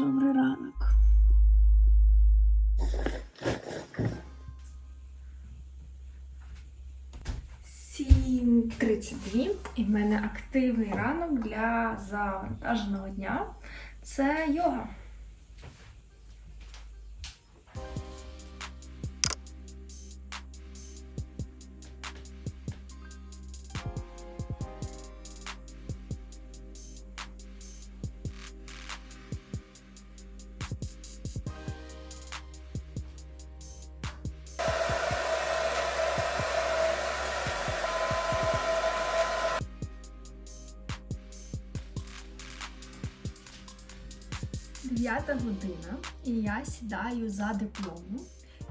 Добрий ранок. Сім 32 і в мене активний ранок для завантаженого дня. Це йога. Дев'ята година, і я сідаю за дипломом.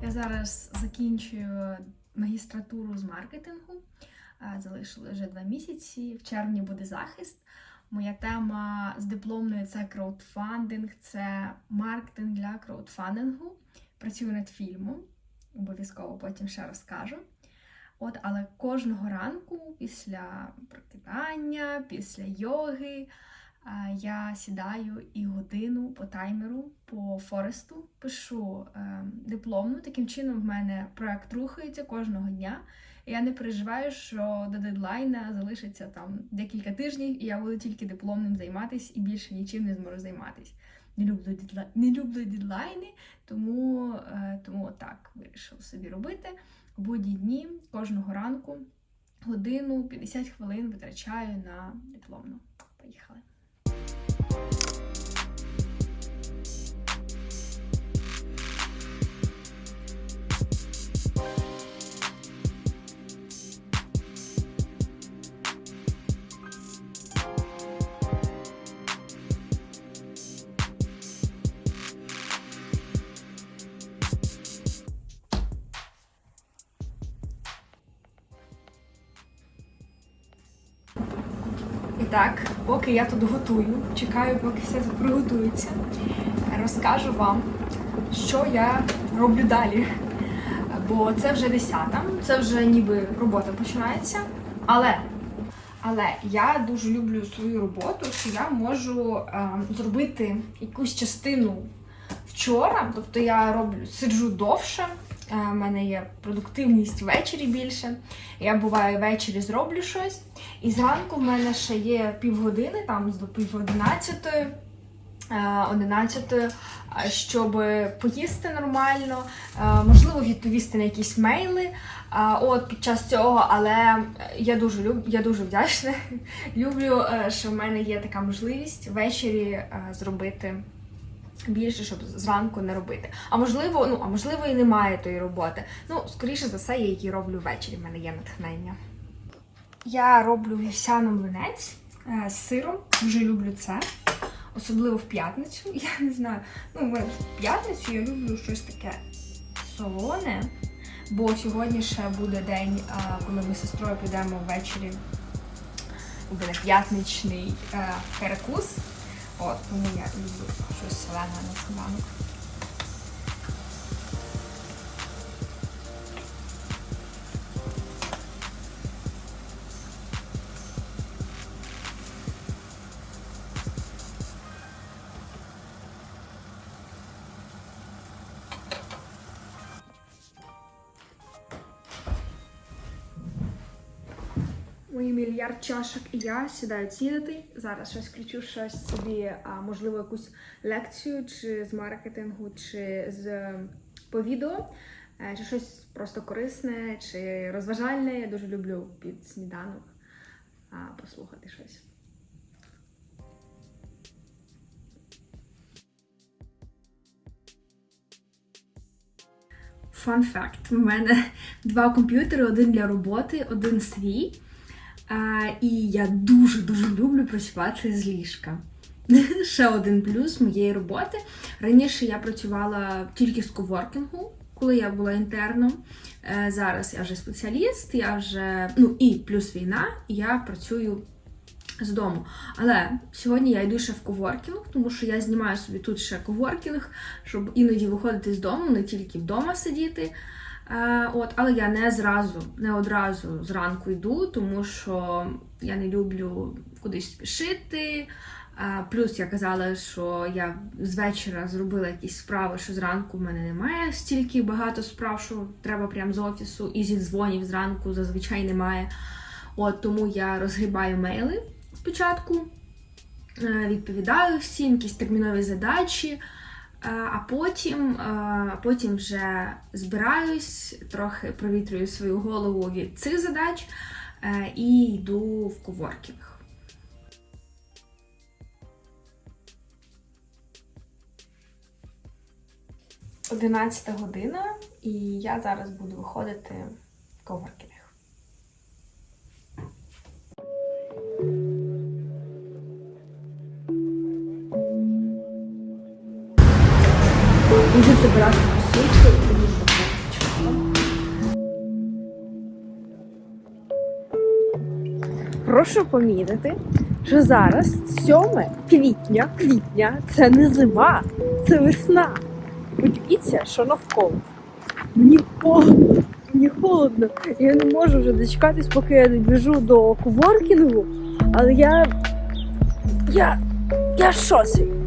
Я зараз закінчую магістратуру з маркетингу. Е, Залишили вже два місяці. В червні буде захист. Моя тема з дипломною це краудфандинг, це маркетинг для краудфандингу. Працюю над фільмом, обов'язково потім ще розкажу. От, але кожного ранку, після прокидання, після йоги, Я сідаю і годину по таймеру по Форесту пишу е, дипломну. Таким чином, в мене проект рухається кожного дня. І я не переживаю, що до дедлайна залишиться там декілька тижнів, і я буду тільки дипломним займатися і більше нічим не зможу займатися. Не люблю дедла... не люблю дедлайни, тому, е, тому так вирішила собі робити. Будні дні кожного ранку годину 50 хвилин витрачаю на дипломну. Поїхали. Так, поки я тут готую, чекаю, поки все тут приготується, розкажу вам, що я роблю далі. Бо це вже десята, це вже ніби робота починається. Але, але я дуже люблю свою роботу, що я можу е, зробити якусь частину вчора, тобто я роблю сиджу довше. У мене є продуктивність ввечері більше. Я буває ввечері зроблю щось. І зранку в мене ще є півгодини, там до пів одинадцятої, е, одинадцятої, е, щоб поїсти нормально, е, можливо, відповісти на якісь мейли. е, От під час цього, але я дуже люб, я дуже вдячна. Люблю, е, що в мене є така можливість ввечері е, зробити більше, щоб зранку не робити. А можливо, ну а можливо, і немає тої роботи. Ну, скоріше за все, я її роблю ввечері. В мене є натхнення. Я роблю вівсяний млинець е, з сиром. Дуже люблю це. Особливо в п'ятницю. Я не знаю. Ну, в п'ятницю я люблю щось таке солоне. Бо сьогодні ще буде день, е, коли ми з сестрою підемо ввечері. Буде п'ятничний е, перекус. От, тому я люблю щось солене на сніданок. Мільярд чашок і я сідаю снідати. Зараз щось включу щось собі, а, можливо, якусь лекцію чи з маркетингу, чи з по відео, е, чи щось просто корисне, чи розважальне. Я дуже люблю під сніданок послухати щось. Fun fact. У мене два комп'ютери: один для роботи, один свій. І я дуже-дуже люблю працювати з ліжка. Ще один плюс моєї роботи. Раніше я працювала тільки з коворкінгу, коли я була інтерном. Е, Зараз я вже спеціаліст, я вже ну і плюс війна, і я працюю з дому. Але сьогодні я йду ще в коворкінг, тому що я знімаю собі тут ще коворкінг, щоб іноді виходити з дому, не тільки вдома сидіти. Е, От, але я не зразу, не одразу зранку йду, тому що я не люблю кудись спішити. А, Плюс я казала, що я з вечора зробила якісь справи, що зранку в мене немає стільки багато справ, що треба прямо з офісу, і зі дзвонів зранку зазвичай немає. От тому я розгрібаю мейли спочатку, е, відповідаю всім якісь термінові задачі, е, а потім, е, потім вже збираюсь, трохи провітрюю свою голову від цих задач е, і йду в коворкінг. 11 година, і я зараз буду виходити в коворкінг. Забирати посилку і буду чекала. Прошу помітити, що зараз 7 квітня, квітня це не зима, це весна. Подивіться, що навколо. Мені холодно, мені холодно. Я не можу вже дочекатись, поки я добіжу до коворкінгу, але я. Я. Я в шоці.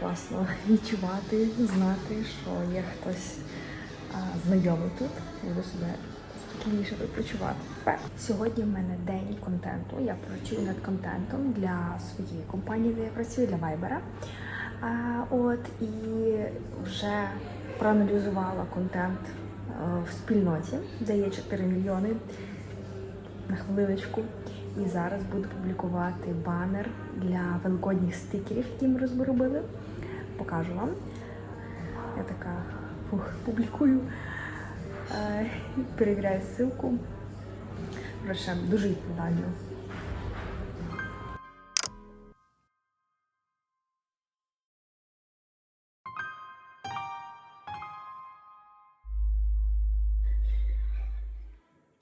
Класно відчувати, знати, що є хтось знайомий тут. Буду себе спокійніше. Тепер сьогодні в мене день контенту. Я працюю над контентом для своєї компанії, де я працюю, для Viber. А, от і вже проаналізувала контент е, в спільноті, де є 4 мільйони на хвилиночку. І зараз буду публікувати банер для великодніх стикерів, які ми розробили. Покажу вам. Я така фух, публікую, е, перевіряю ссылку. Коротше, дуже відповідально.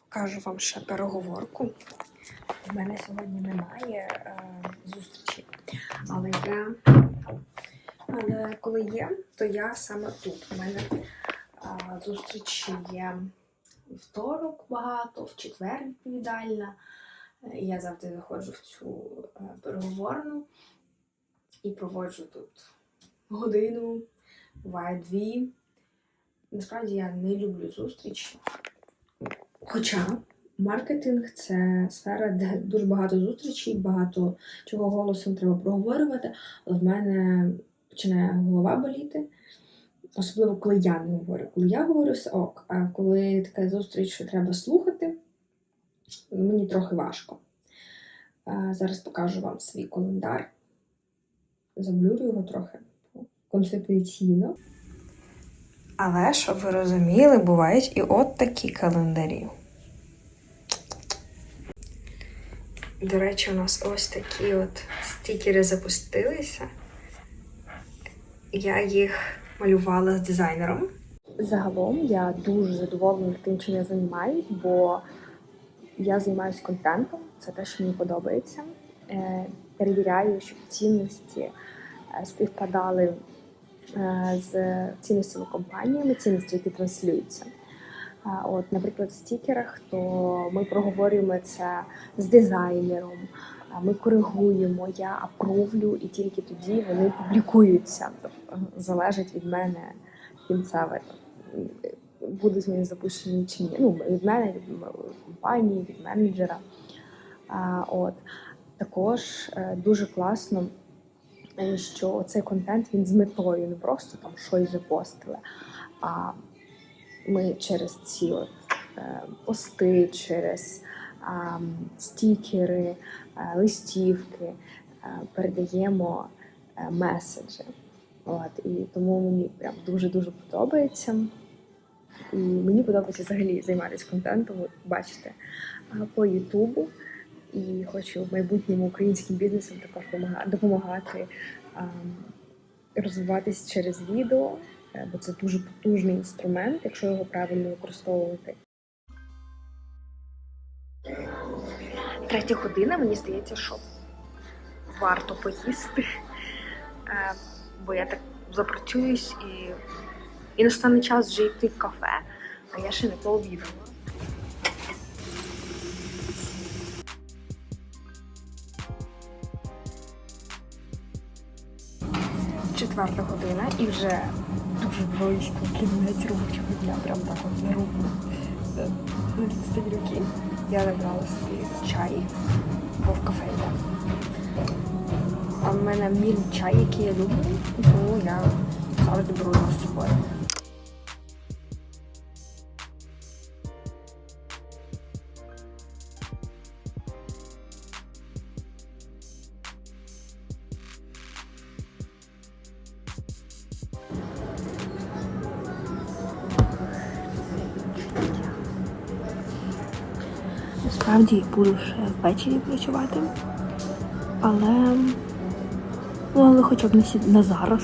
Покажу вам ще переговорку. У мене сьогодні немає е, зустрічі, але я але коли є, то я саме тут. У мене е, зустрічі є вівторок багато, в четвер відповідальна. Я завжди заходжу в цю е, переговорну і проводжу тут годину, буває дві. Насправді я не люблю зустрічі. Хоча маркетинг це сфера, де дуже багато зустрічей, багато чого голосом треба проговорювати, але в мене починає голова боліти. Особливо, коли я не говорю. Коли я говорю, все ок. А коли така зустріч, що треба слухати, мені трохи важко. Зараз покажу вам свій календар. Заблюрю його трохи конфіденційно. Але щоб ви розуміли, бувають і от такі календарі. До речі, у нас ось такі от стікери запустилися. Я їх малювала з дизайнером. Загалом я дуже задоволена тим, чим я займаюсь, бо я займаюся контентом, це те, що мені подобається. Е, Перевіряю, щоб цінності е, співпадали е, з цінностями компаніями, цінності, які транслюються. От, наприклад, в стікерах, то ми проговорюємо це з дизайнером, ми коригуємо, я апровлю, і тільки тоді вони публікуються. Тобто залежить від мене кінцеве будуть вони запущені чи ні. Ну, від мене, від компанії, від менеджера. А, от. Також е, дуже класно, е, що цей контент він з метою, не просто там щось запостили, а ми через ці от, е, пости, через стікери, е, листівки е, передаємо е, меседжі. От, і тому мені прям дуже-дуже подобається. І мені подобається взагалі займатися контентом, бачите, по Ютубу. І хочу в майбутньому українським бізнесам також допомагати розвиватись через відео, бо це дуже потужний інструмент, якщо його правильно використовувати. Третя година, мені здається, що варто поїсти, Е, бо я так запрацююсь і, і настане час вже йти в кафе, а я ще не пообідала. Четверта година і вже дуже близько кінець робочого дня, прям так от на руку е, на відстані руки. Я набрала собі чай, бо в кафе. А в мене міль чай, який я люблю, тому я завжди беру його з собою. Насправді буду ще ввечері працювати, але, ну, але хоча б не, сі- не зараз.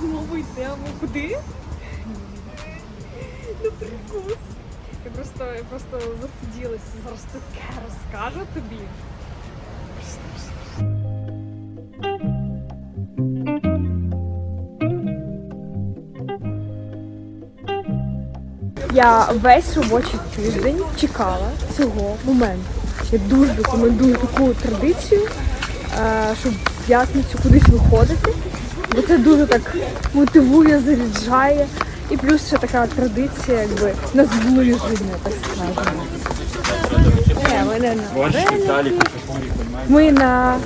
Знову йдемо куди? На прикус. Я просто, я просто засиділася, зараз таке розкажу тобі. Я весь робочий тиждень чекала цього моменту. Я дуже рекомендую таку традицію, е, щоб в п'ятницю кудись виходити, бо це дуже так мотивує, заряджає. І плюс ще така традиція, якби на зближення, так скажемо. Ні, ми не на вареники, ми на,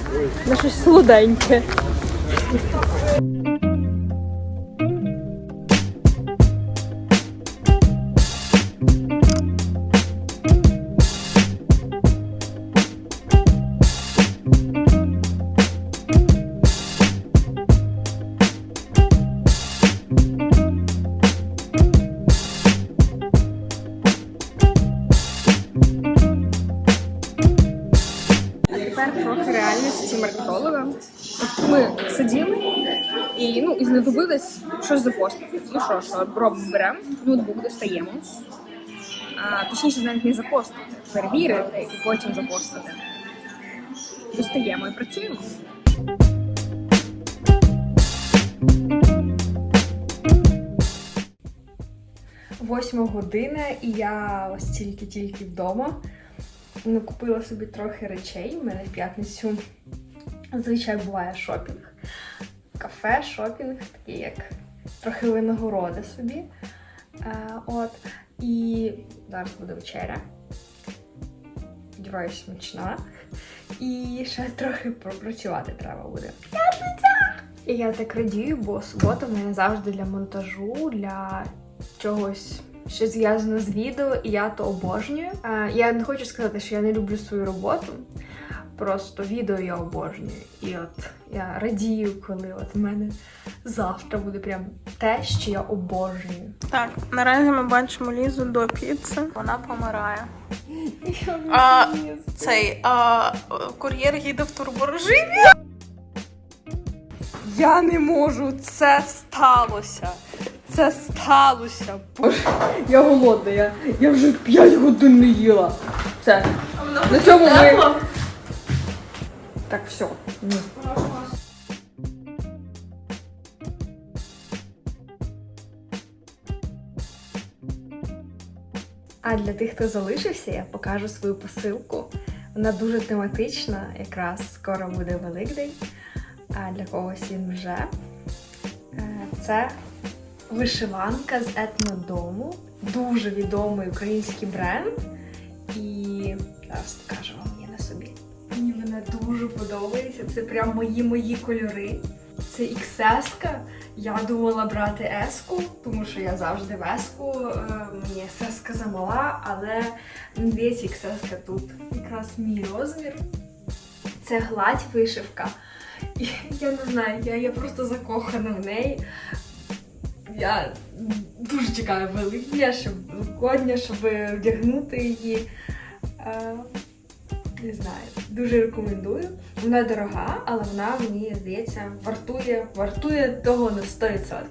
на щось солоденьке. Що беремо, ноутбук достаємо. А, точніше, навіть не запостити, перевірити і потім запостити. Достаємо і працюємо. Восьма година, і я ось тільки-тільки вдома. Ну, купила собі трохи речей. У мене в п'ятницю зазвичай буває шопінг. Кафе, шопінг, такий як трохи винагорода собі. Е, от. І зараз буде вечеря. Сподіваюсь, смачна. І ще трохи пропрацювати треба буде. І я так радію, бо субота в мене завжди для монтажу, для чогось, що зв'язано з відео, і я то обожнюю. Е, Я не хочу сказати, що я не люблю свою роботу. Просто відео я обожнюю. І от я радію, коли от в мене завтра буде прям те, що я обожнюю. Так, наразі ми бачимо Лізу до піци. Вона помирає. А, цей а, кур'єр їде в турборежимі. Я не можу, це сталося. Це сталося. Я голодна, я, я вже 5 годин не їла. Все. На цьому ми. Так, все. А для тих, хто залишився, я покажу свою посилку. Вона дуже тематична, якраз скоро буде Великдень, а для когось він вже. Е, Це вишиванка з етнодому, дуже відомий український бренд. І зараз покажу вам дуже подобається. Це прям мої мої кольори. Це XS. Я думала брати еску, тому що я завжди в еску. Е, Мені есеска замала, але здається, XS тут якраз мій розмір. Це гладь вишивка. Я не знаю, я, я просто закохана в неї. Я дуже чекаю Великдня, щоб Великодня, щоб вдягнути її. Не знаю, дуже рекомендую. Вона дорога, але вона мені здається вартує, вартує того на 100%.